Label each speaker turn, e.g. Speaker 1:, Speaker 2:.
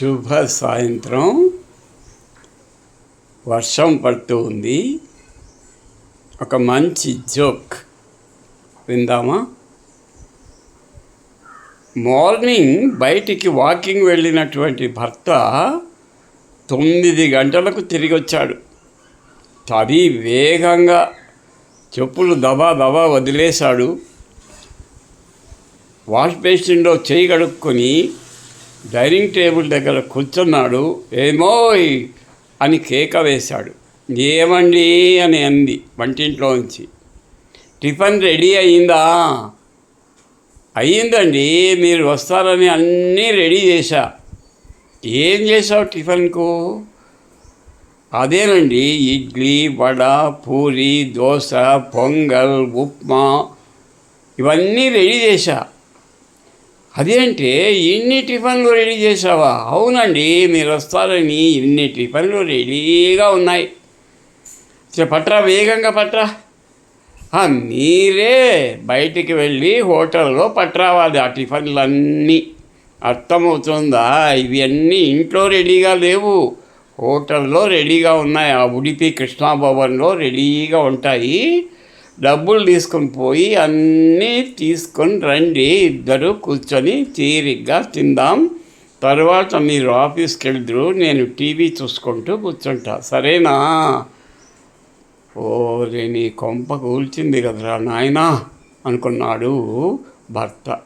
Speaker 1: శుభ సాయంత్రం. వర్షం పడుతూ ఉంది. ఒక మంచి జోక్ విందామా? మార్నింగ్ బయటికి వాకింగ్ వెళ్ళినటువంటి భర్త తొమ్మిది గంటలకు తిరిగి వచ్చాడు. తది వేగంగా చెప్పులు దబా దబా వదిలేశాడు. వాష్ బేసిన్లో చేయి కడుక్కొని డైనింగ్ టేబుల్ దగ్గర కూర్చున్నాడు. ఏమోయ్ అని కేక వేశాడు. ఏమండి అని అంది వంటింట్లోంచి. టిఫిన్ రెడీ అయిందా? అయ్యిందండి మీరు వస్తారని అన్నీ రెడీ చేశా. ఏం చేసావు టిఫిన్కు? అదేనండి ఇడ్లీ వడ పూరి దోశ పొంగల్ ఉప్మా ఇవన్నీ రెడీ చేశా. అదేంటే? ఇన్ని టిఫిన్లు రెడీ చేసావా అవునండి మీరు వస్తారని ఇన్ని టిఫిన్లు రెడీగా ఉన్నాయి. పట్రా వేగంగా పట్రా. మీరే బయటికి వెళ్ళి హోటల్లో పట్రావాలి ఆ టిఫిన్లన్నీ. అర్థమవుతుందా? ఇవన్నీ ఇంట్లో రెడీగా లేవు. హోటల్లో రెడీగా ఉన్నాయి. ఆ ఉడిపి కృష్ణాభవన్లో రెడీగా ఉంటాయి. డబ్బులు తీసుకొని పోయి అన్నీ తీసుకొని రండి ఇద్దరు కూర్చొని తీరిగ్గా తిందాం. తర్వాత మీరు ఆఫీస్కి వెళ్దురు నేను టీవీ చూసుకుంటూ కూర్చుంటా. సరేనా? ఓరే నీ కొంప కూల్చింది కదరా నాయనా అనుకున్నాడు భర్త.